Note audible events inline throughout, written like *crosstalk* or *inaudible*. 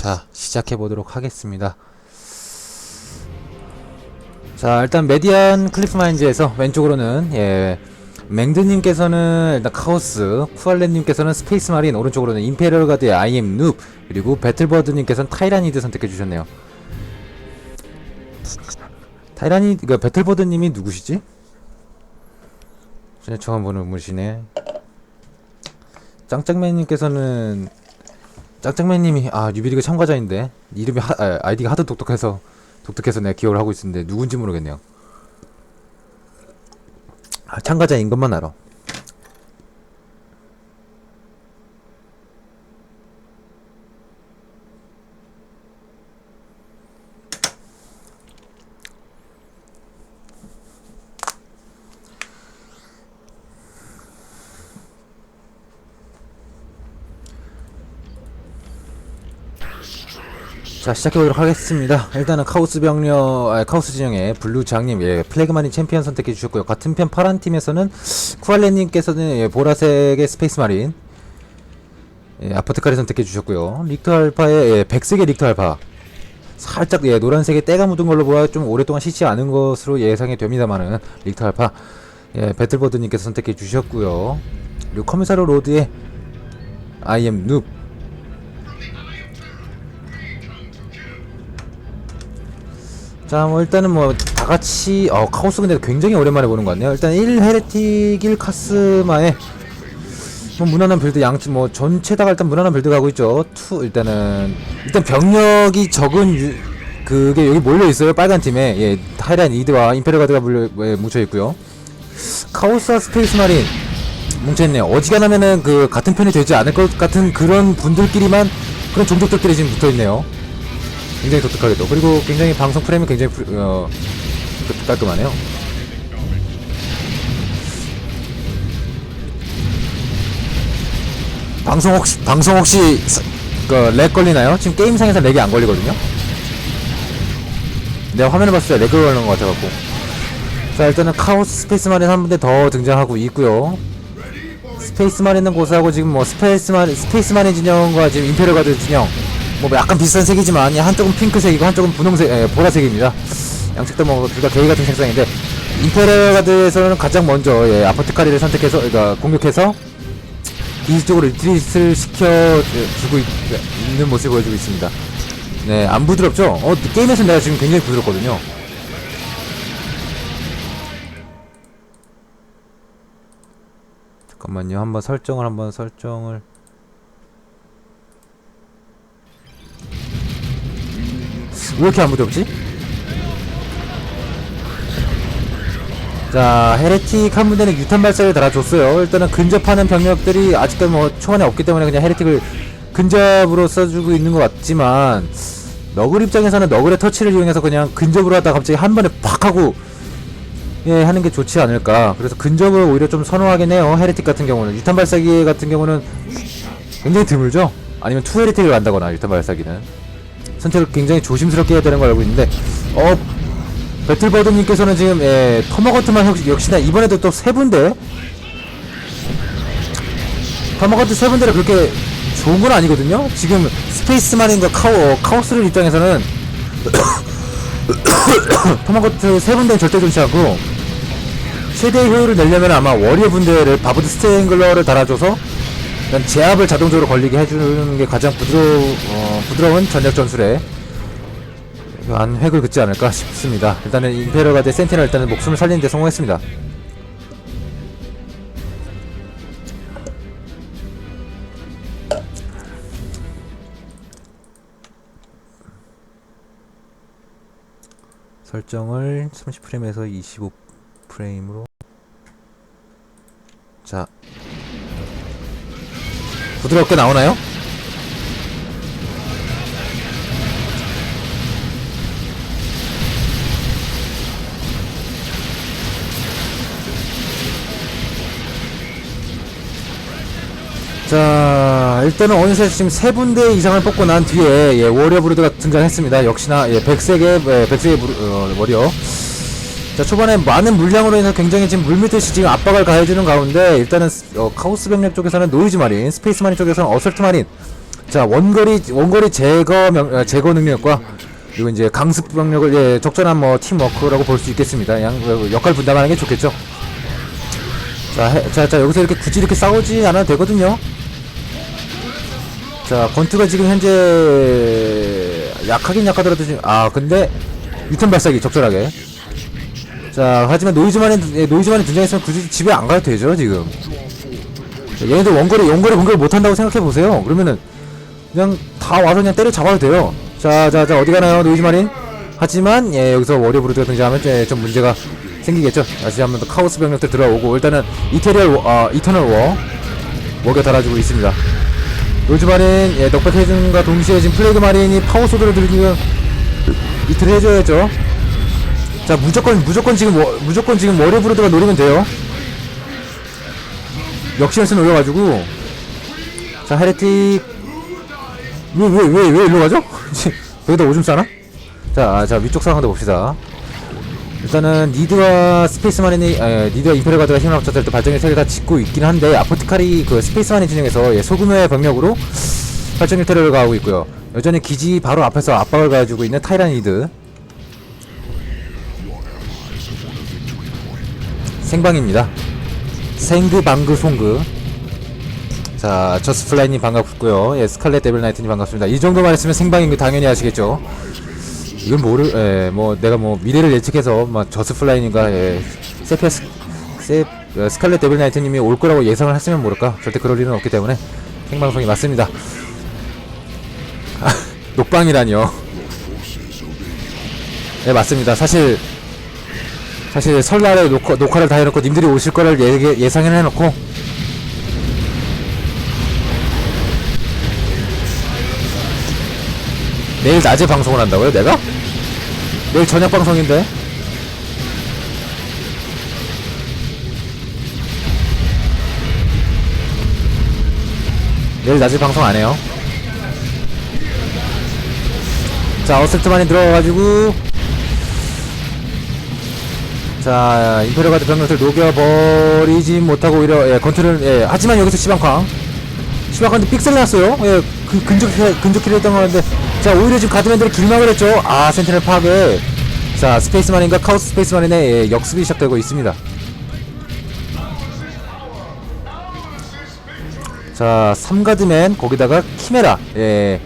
자, 시작해 보도록 하겠습니다. 자, 일단 메디안 클리프 마인즈에서 왼쪽으로는 예. 맹드님께서는 일단 카오스, 쿠알렌님께서는 스페이스 마린, 오른쪽으로는 임페리얼 가드의 아이엠 눕, 그리고 배틀버드님께서는 타이라니드 선택해 주셨네요. 타이라니, 그 배틀버드님이 누구시지? 전에 처음 보는 분이시네. 짱짱맨님께서는 짱짱맨님이 아 뉴비리그 참가자인데 이름이 하, 아, 아이디가 하도 독특해서 독특해서 내가 기억을 하고 있었는데 누군지 모르겠네요. 아, 참가자인 것만 알아. 자 시작해보도록 하겠습니다. 일단은 카오스 병력 아, 카오스 진영의 블루 장님 예, 플래그마린 챔피언 선택해 주셨고요. 같은 편 파란 팀에서는 쿠알레님께서는 예, 보라색의 스페이스 마린 예, 아파트카리 선택해 주셨고요. 릭터 알파의 예, 백색의 릭터 알파. 살짝 예, 노란색에 때가 묻은 걸로 보아 좀 오랫동안 씻지 않은 것으로 예상이 됩니다만은 릭터 알파 예, 배틀버드님께서 선택해 주셨고요. 그리고 커미사로 로드의 아이엠 자, 뭐 일단은 뭐 다 같이 어 카오스 근데 굉장히 오랜만에 보는 것 같네요. 일단 1 헤레틱 1 카스마에 뭐 무난한 빌드 양치 뭐 전체 다가 일단 무난한 빌드 가고 있죠. 투 일단은 일단 병력이 적은 유, 그게 여기 몰려 있어요. 빨간 팀에 예 타이란 이드와 임페리얼 가드가 물려 예, 뭉쳐 있고요. 카오스와 스페이스 마린 뭉쳐 있네요. 어지간하면은 그 같은 편이 되지 않을 것 같은 그런 분들끼리만 그런 종족들끼리 지금 붙어 있네요. 굉장히 독특하게도 그리고 굉장히 방송 프레임이 굉장히 프- 어, 그- 깔끔하네요. 방송 혹시 방송 혹시 그렉 걸리나요? 지금 게임상에서 렉이 안 걸리거든요. 내가 화면을 봤을 때렉 걸리는 것 같아갖고. 자 일단은 카오스 스페이스 마린 한 군데 더 등장하고 있고요. 스페이스 마린은 고사하고 지금 뭐 스페이스 마린 스페이스 마린 진영과 지금 임페리얼 가드 진영 뭐 약간 비슷한 색이지만 한쪽은 핑크색이고 한쪽은 분홍색, 에, 보라색입니다. 양측 다 뭐 둘다 개이 같은 색상인데 임페리얼 가드에서는 가장 먼저 예, 아파트카리를 선택해서 그러니까 공격해서 기술적으로 리트릿을 시켜 주고 있, 는 모습을 보여주고 있습니다. 네, 안 부드럽죠? 어, 게임에서 내가 지금 굉장히 부드럽거든요. 잠깐만요. 한번 설정을 한번 설정을 왜 이렇게 안 부드럽지? 자, 헤레틱 한 분대는 유탄 발사를 달아줬어요. 일단은 근접하는 병력들이 아직까지 뭐 초반에 없기 때문에 그냥 헤레틱을 근접으로 써주고 있는 것 같지만 너글 입장에서는 너글의 터치를 이용해서 그냥 근접으로 하다가 갑자기 한 번에 팍 하고 예, 하는 게 좋지 않을까. 그래서 근접을 오히려 좀 선호하긴 해요. 헤레틱 같은 경우는. 유탄 발사기 같은 경우는 굉장히 드물죠? 아니면 투 헤레틱을 간다거나, 유탄 발사기는. 선택을 굉장히 조심스럽게 해야 되는 걸 알고 있는데, 어, 배틀버드님께서는 지금, 예, 터머거트만 역시, 역시나 이번에도 또 세 분데, 터머거트 세 분대를 그렇게 좋은 건 아니거든요? 지금 스페이스만인과 카오, 카오스를 입장에서는, *coughs* 토마거트 세 분대는 절대 좋지 않고 최대의 효율을 내려면 아마 워리어 분대를 바브드 스테인글러를 달아줘서 일단 제압을 자동적으로 걸리게 해주는 게 가장 부드러, 어, 부드러운 전략 전술에 안 획을 긋지 않을까 싶습니다. 일단은 임페리얼 대 센티널 일단은 목숨을 살리는 데 성공했습니다. 설정을 30프레임에서 25프레임으로 자 부드럽게 나오나요? 자 일단은 어느새 지금 세 분대 이상을 뽑고 난 뒤에 예, 워리어 브루드가 등장했습니다. 역시나 예, 백색의 예, 백색의 브루, 어, 워리어. 자 초반에 많은 물량으로 인해서 굉장히 지금 물밑듯이 지금 압박을 가해주는 가운데 일단은 스- 어, 카오스 병력 쪽에서는 노이즈 마린, 스페이스 마린 쪽에서는 어설트 마린 자 원거리 원거리 제거 명, 어, 제거 능력과 그리고 이제 강습 병력을 예, 적절한 뭐 팀워크라고 볼 수 있겠습니다. 양 어, 역할 분담하는 게 좋겠죠. 자, 해, 자, 자 여기서 이렇게 굳이 이렇게 싸우지 않아도 되거든요. 자, 권투가 지금 현재 약하긴 약하더라도 지금 아 근데 유턴 발사기 적절하게. 자, 하지만 노이즈만이 예, 노이즈만이 등장했으면 굳이 집에 안 가도 되죠 지금. 자, 얘네들 원거리 원거리 공격을 못 한다고 생각해 보세요. 그러면은 그냥 다 와서 그냥 때려 잡아도 돼요. 자, 자, 자 어디 가나요 노이즈만인? 하지만 예 여기서 워리어 브루드가 등장하면 예, 좀 문제가 생기겠죠. 다시 한번 더 카오스 병력들 들어오고 일단은 이태리얼 워, 아 이터널 워 먹여 달아주고 있습니다. 노즈마린 예, 넉백 해준과 동시에 지금 플레이그 마린이 파워 소드를 들기면 이틀 해줘야죠. 자 무조건 무조건 지금 워, 무조건 지금 워리어 브루드가 노리면 돼요. 역시연스 올려가지고 자 헤레틱 왜 왜 왜 왜 일로 가죠? *laughs* 여기다 오줌 싸나? 자, 아, 자 위쪽 상황도 봅시다. 일단은 니드와 스페이스마린이 에, 니드와 임페리얼 가드가 힘을 합쳤을 때 발전기 세개 다 짓고 있긴 한데 아포티카리 그 스페이스마린 진영에서 예, 소규모의 병력으로 발전기 테러를 가하고 있고요. 여전히 기지 바로 앞에서 압박을 가해주고 있는 타이라니드 생방입니다. 생그 방그 송그 자 저스 플라이님 반갑고요. 예 스칼렛 데빌 나이트님 반갑습니다. 이 정도만 했으면 생방인 거 당연히 아시겠죠. 이건 모르, 예, 뭐, 내가 뭐, 미래를 예측해서, 막, 저스 플라이님과, 예, 세페스, 세, 어, 스칼렛 데빌 나이트님이 올 거라고 예상을 했으면 모를까? 절대 그럴 일은 없기 때문에, 생방송이 맞습니다. 아, *laughs* 녹방이라니요. 네, 맞습니다. 사실, 사실 설날에 녹화, 녹화를 다 해놓고 님들이 오실 거를 예, 예상을 해놓고, 내일 낮에 방송을 한다고요, 내가? 내일 저녁 방송인데? 내일 낮에 방송 안 해요. 자, 어설트만이 들어가가지고. 자, 임페리얼 가드 병력들 녹여버리지 못하고 오히려, 예, 컨트롤, 예, 하지만 여기서 시방쾅. 시방쾅인데 픽셀 났어요. 예, 그, 근접, 근접키를 했던 건데. 자, 오히려 지금 가드맨들이 길막을 했죠. 아, 센티넬 파괴. 자, 스페이스만인과 카오스 스페이스만인의 예, 역습이 시작되고 있습니다. 자, 3가드맨, 거기다가 키메라. 예,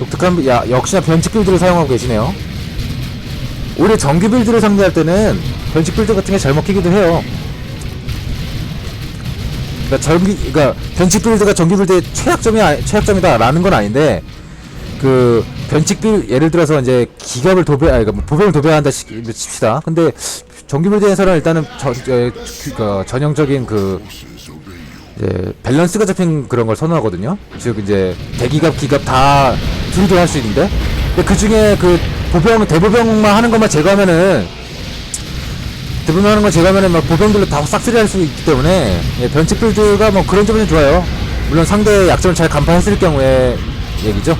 독특한, 야, 역시나 변칙 빌드를 사용하고 계시네요. 오히려 정규 빌드를 상대할 때는 변칙 빌드 같은 게 잘 먹히기도 해요. 그러니까 정기, 그러니까 변칙 빌드가 정규 빌드의 최약점이, 최약점이다라는 건 아닌데, 그 변칙 빌 예를 들어서 이제 기갑을 도배 아니 그러니까 뭐 보병을 도배한다 시- 칩시다. 근데 정규 빌드에서는 일단은 저, 저, 그, 그 전형적인 그 이제 밸런스가 잡힌 그런 걸 선호하거든요. 즉 이제 대기갑 기갑 다 둘도 할수 있는데 근데 그 중에 그 보병 대보병만 하는 것만 제거하면은 대보병 하는 거 제거하면은 막 보병들로 다 싹쓸이 할 수 있기 때문에 예, 변칙 빌드가 뭐 그런 점은 좋아요. 물론 상대의 약점을 잘 간파했을 경우에 얘기죠.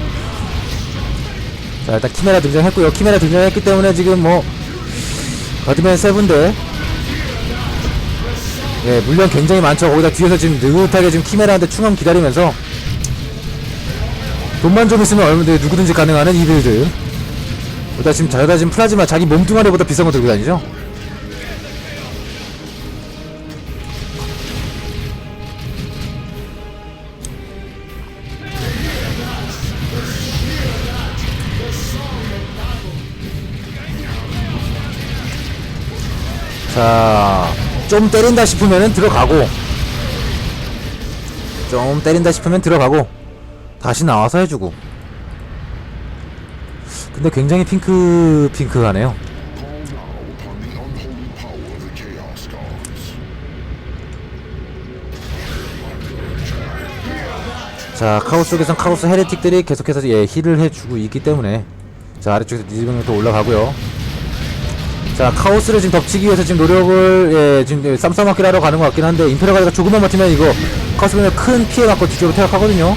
자 일단 키메라 등장했고요. 키메라 등장했기 때문에 지금 뭐 가드맨 세븐데 예 물량 굉장히 많죠. 거기다 뒤에서 지금 느긋하게 지금 키메라한테 충원 기다리면서 돈만 좀 있으면 얼마든지 누구든지 가능하는 이 빌드. 보다 지금 자기가 지금 플라즈마 자기 몸뚱아리보다 비싼 거 들고 다니죠 자, 좀 때린다 싶으면은 들어가고, 좀 때린다 싶으면 들어가고, 다시 나와서 해주고. 근데 굉장히 핑크, 핑크하네요. 자, 카오스 쪽에선 카오스 헤레틱들이 계속해서 예, 힐을 해주고 있기 때문에, 자, 아래쪽에서 니즈병력도 올라가고요. 자 카오스를 지금 덮치기 위해서 지금 노력을 예 지금 쌈싸먹기를 하러 가는 것 같긴 한데 임페라가가 조금만 버티면 이거 카오스면 큰 피해 받고 뒤쪽으로 퇴각하거든요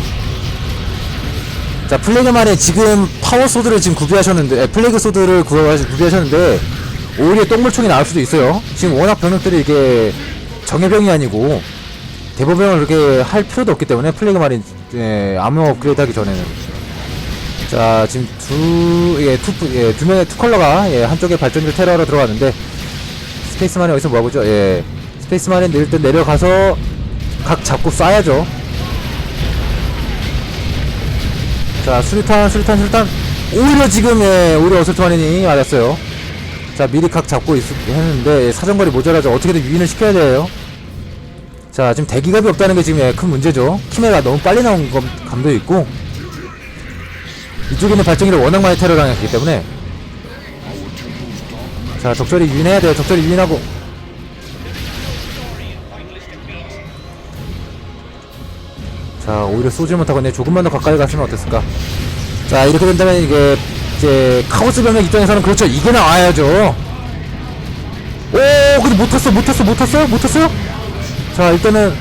자 플래그 말에 지금 파워 소드를 지금 구비하셨는데 예, 플래그 소드를 구비하셨는데 오히려 똥물총이 나올 수도 있어요 지금 워낙 병력들이 이게 정예병이 아니고 대보병을 그렇게 할 필요도 없기 때문에 플래그 말이 예, 암호 업그레이드 하기 전에는. 자, 지금 두, 예, 투, 예, 두 명의 투 컬러가, 예, 한쪽에 발전기를 테러하러 들어갔는데, 스페이스만이 어디서 뭐하고죠? 예, 스페이스만이 일단 내려가서 각 잡고 쏴야죠. 자, 수류탄, 수류탄, 수류탄. 오히려 지금, 예, 오히려 어설트만이 맞았어요. 자, 미리 각 잡고 있, 했는데, 예, 사정거리 모자라죠. 어떻게든 유인을 시켜야 돼요. 자 지금 대기갑이 없다는 게 지금 예, 큰 문제죠 키메가 너무 빨리 나온 감, 감도 있고 이쪽에 있는 발전기를 워낙 많이 테러당했기 때문에. 자 적절히 유인해야 돼요. 적절히 유인하고. 자 오히려 쏘지 못하고 네. 조금만 더 가까이 갔으면 어땠을까? 자 이렇게 된다면 이게 이제 카오스 병력 입장에서는 그렇죠. 이게 나와야죠. 오 근데 못 탔어 못 탔어 못 탔어요? 못 탔어요? 자 일단은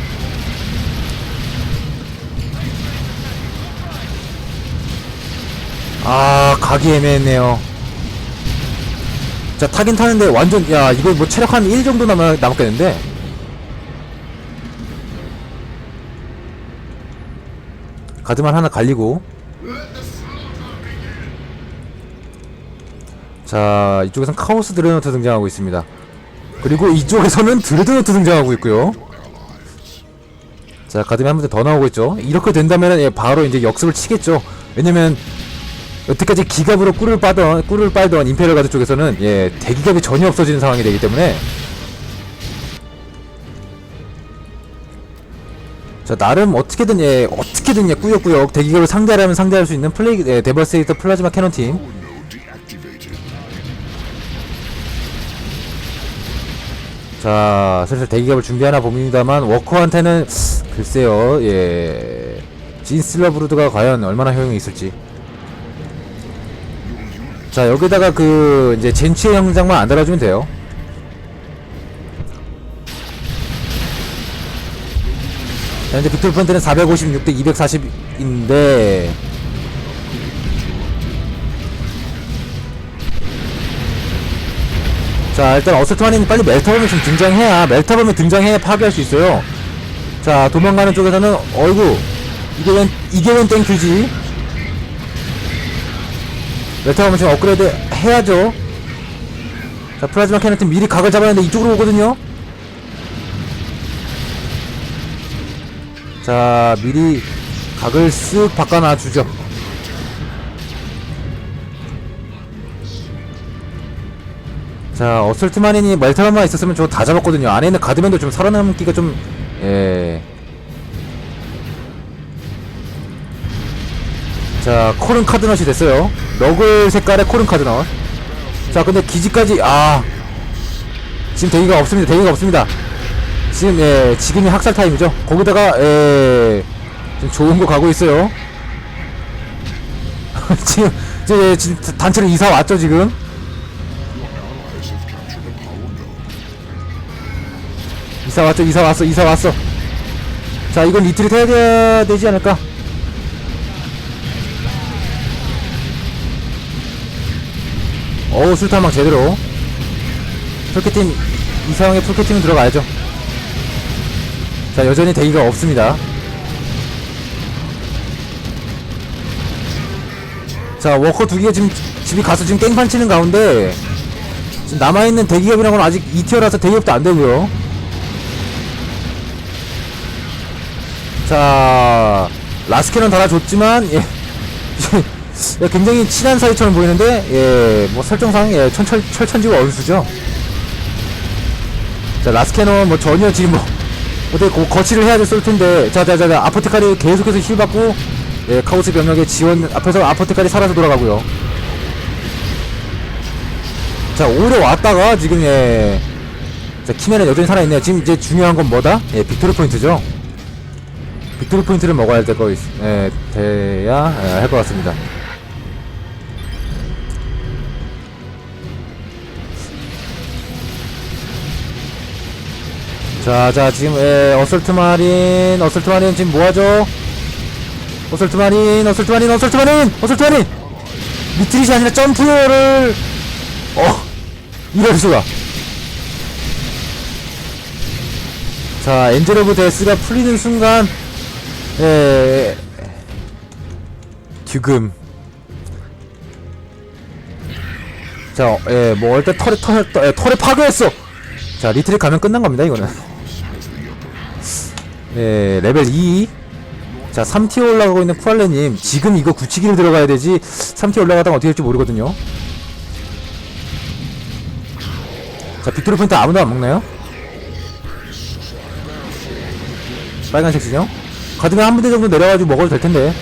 아 가기 애매했네요. 자 타긴 타는데 완전 야 이거 뭐 체력 한 1 정도 남아, 남았겠는데? 가드만 하나 갈리고. 자 이쪽에선 카오스 드레노트 등장하고 있습니다. 그리고 이쪽에서는 드레드노트 등장하고 있고요. 자 가드미 한 문제 더 나오고 있죠. 이렇게 된다면 예, 바로 이제 역습을 치겠죠. 왜냐면 여태까지 기갑으로 꿀을 빠던 꿀을 빨던 임페리얼 가드 쪽에서는 예 대기갑이 전혀 없어지는 상황이 되기 때문에 자 나름 어떻게든 예 어떻게든 예 꾸역꾸역 대기갑을 상대하려면 상대할 수 있는 플레이 예, 데버세이터 플라즈마 캐논 팀 자, 슬슬 대기갑을 준비하나 봅니다만, 워커한테는, 글쎄요, 예. 진슬러 브루드가 과연 얼마나 효용이 있을지. 자, 여기다가 그, 이제 젠치의 형상만 안 달아주면 돼요. 자, 이제 빅토르 펀트는 456대 240인데, 자 일단 어설트만이 빨리 멜타범이 좀 등장해야 멜타범이 등장해야 파괴할 수 있어요. 자 도망가는 쪽에서는 어이구 이게 웬 이게 웬 땡큐지 멜타범은 지금 업그레이드 해야죠 자 플라즈마 캐논팀 미리 각을 잡아야 하는데 이쪽으로 오거든요 자 미리 각을 쓱 바꿔놔 주죠 자, 어설트마닌이 멜타만 있었으면 저거 다 잡았거든요. 안에 있는 가드맨도 좀 살아남기가 좀, 예. 자, 코른 카드넛이 됐어요. 러글 색깔의 코른 카드넛. 자, 근데 기지까지, 아. 지금 대기가 없습니다. 대기가 없습니다. 지금, 예, 지금이 학살 타임이죠. 거기다가, 예, 좀 좋은 거 가고 있어요. *laughs* 지금, 이제, 지금 단체로 이사 왔죠, 지금. 이사 왔죠 이사 왔어 이사 왔어 자 이건 리트릿 해야 되지 않을까 어우 술탄막 제대로. 풀캐팀 이 상황에 풀캐팀은 들어가야죠. 자 여전히 대기가 없습니다. 자 워커 두 개가 지금 집이 가서 지금 깽판 치는 가운데 지금 남아있는 대기업이라고는 아직 2티어라서 대기업도 안 되고요. 자 라스케는 달아줬지만 예, 예, 굉장히 친한 사이처럼 보이는데 예 뭐 설정상 예 천철 철천지고 원수죠 자 라스케는 뭐 전혀 지금 뭐 어떻게 고, 거치를 해야 될 텐데 자자자자 아포테카리 계속해서 힐 받고 예 카오스 병력의 지원 앞에서 아포테카리 살아서 돌아가고요 자 오히려 왔다가 지금 예 자, 키메는 여전히 살아있네요. 지금 이제 중요한 건 뭐다? 예, 빅토르 포인트죠. 빅토르 포인트를 먹어야 될 거, 있, 예, 돼야 예, 할것 같습니다. 자, 자, 지금, 예, 어설트 마린, 어설트 마린 지금 뭐하죠? 어설트 마린, 어설트 마린, 어설트 마린, 어설트 마린! 미트릿이 아니라 점프를, 어, 이럴 수가. 자, 엔젤 오브 데스가 풀리는 순간, 예, 규금. 자, 예, 뭐 일단 털에 털에 털에, 파괴했어. 자, 리트릭 가면 끝난 겁니다. 이거는. 예, 레벨 2. 자, 3티어 올라가고 있는 쿠알레님. 지금 이거 굳히기를 들어가야 되지. 3티어 올라가다가 어떻게 될지 모르거든요. 자, 빅토리 포인트 아무도 안 먹나요? 빨간색 진영? 가드가 한 부대 정도 내려가지고 먹어도 될 텐데.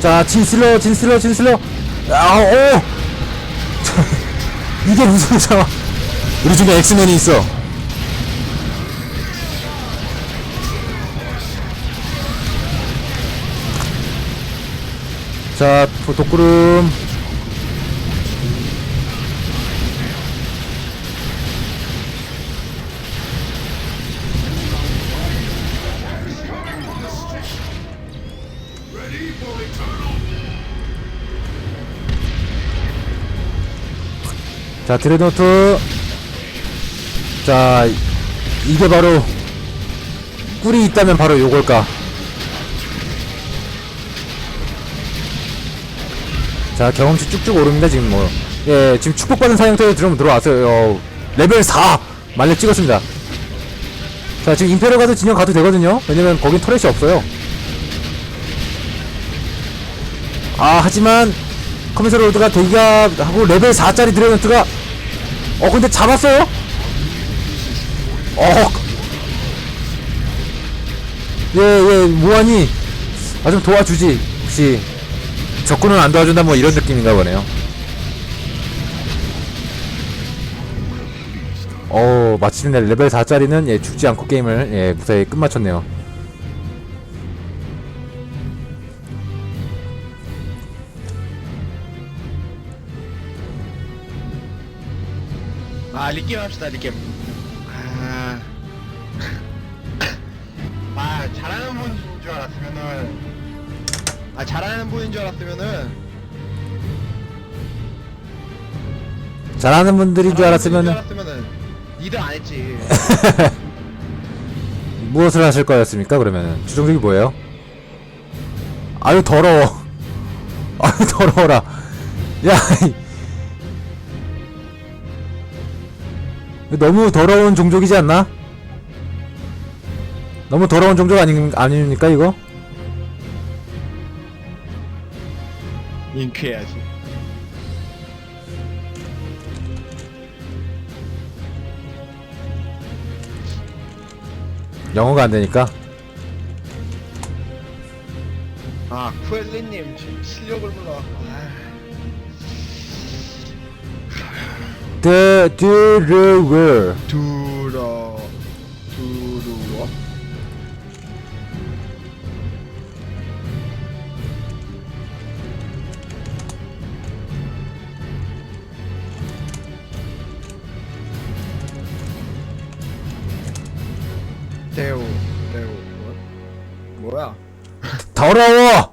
자, 진슬러, 진슬러, 진슬러. 아, 오! *laughs* 이게 무슨 상황? 우리 중에 엑스맨이 있어. 자, 도- 독구름. 자, 드레노트. 자, 이- 이게 바로 꿀이 있다면 바로 요걸까. 자, 경험치 쭉쭉 오릅니다, 지금 뭐. 예, 지금 축복받은 사냥터에 들어오면 들어왔어요. 어, 레벨 4! 만렙 찍었습니다. 자, 지금 임페리얼 가도 진영 가도 되거든요? 왜냐면 거긴 터렛이 없어요. 아, 하지만, 커미서 로드가 대기가 하고 레벨 4짜리 드래곤트가, 어, 근데 잡았어요? 어, 예, 예, 무한히, 아, 좀 도와주지. 혹시, 적군은 안 도와준다 뭐 이런 느낌인가 보네요. 어 마침내 레벨 4짜리는 예, 죽지 않고 게임을 예, 무사히 끝마쳤네요. 아 리겜 합시다 리겜 잘하는 분인 줄 알았으면은 아 잘하는 분인 줄 알았으면은 잘하는 분들인 줄 잘하는 분인 알았으면 줄 알았으면은 니들 안 했지 *laughs* 무엇을 하실 거였습니까? 그러면은 추정적이 뭐예요? 아유 더러워. *laughs* 아유 더러워라. 야 이- 너무 더러운 종족이지 않나? 너무 더러운 종족 아니, 아닙니까 이거? 잉크해야지 영어가 안 되니까. 아 쿠엘리님 지금 실력을 몰라 아, The Deliver. 두 대우 대우 뭐? 뭐야 더러워.